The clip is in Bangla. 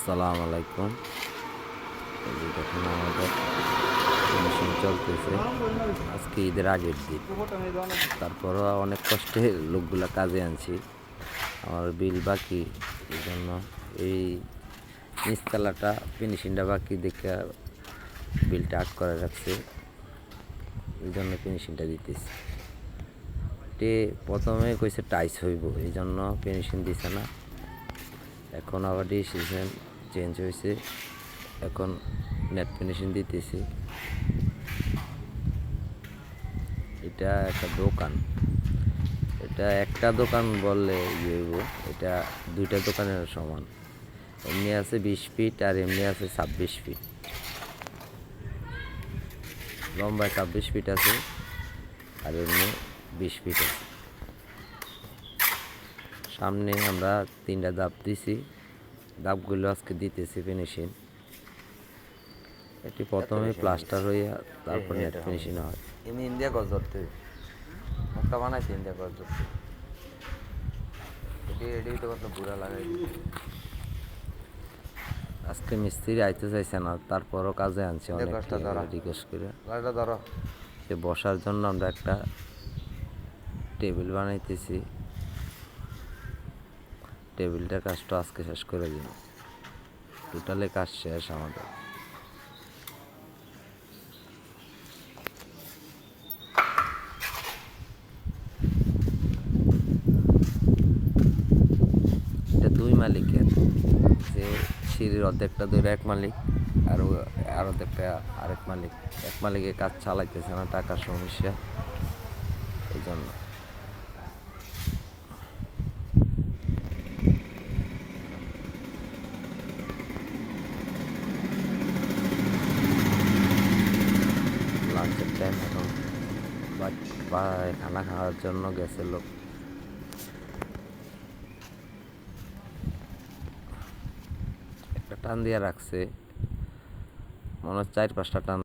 আসসালামু আলাইকুম। দেখুন আমাদের ফিনিশিং চলতেছে। আজকে ঈদের আগের দিন। তারপরও অনেক কষ্টে লোকগুলা কাজে আনছি। আমার বিল বাকি এই জন্য এই নিচতলাটা ফিনিশিংটা বাকি দেখে বিলটা আট করে রাখছে। এই জন্য ফিনিশিংটা দিতেছি প্রথমে কইছে টাইস হইব এই জন্য ফিনিশিং দিছে না। এখন আবার ডিসিশন চেঞ্জ হয়েছে। এখন নেট ফিনিশিং দিতেছি। এটা একটা দোকান। এটা একটা দোকান বললে ইয়ে হইব, এটা দুইটা দোকানের সমান। এমনি আছে বিশ ফিট আর এমনি আছে ছাব্বিশ ফিট লম্বায় ছাব্বিশ ফিট আছে আর এমনি বিশ ফিট আছে। সামনে আমরা তিনটা দাব দিছি। দাবগুলো আজকে দিতেছি ফিনিশিং এটি প্রথমে প্লাস্টার হইয়া তারপর নেট ফিনিশিং হয়। এমনি ইন্ডিয়া গজ ধরতে। মুখটা বানাইছে ইন্ডিয়া গজ ধরতে। এটি এটি তো কত বুড়া লাগাই আজকে মিস্ত্রি আইতে চাইছে না তারপরও কাজে আনছে অনেক। রিকোয়েস্ট করে। ধরো। সে বসার জন্য আমরা একটা টেবিল বানাইতেছি। টেবিলটার কাজটা আজকে শেষ করে দিন। টোটালে কাজ শেষ আমাদের। এটা দুই মালিকের, যে সিঁড়ির অর্ধেকটা ধরে এক মালিক, আর আর অর্ধেকটা আরেক মালিক। এক মালিকের কাজ চালাইতেছে না টাকার সমস্যা এই জন্য লাঞ্চের টাইম এখন বা- খানা খাওয়ার জন্য গেছে লোক। একটা টান দিয়ে রাখছে। মনে হচ্ছে চার পাঁচটা টান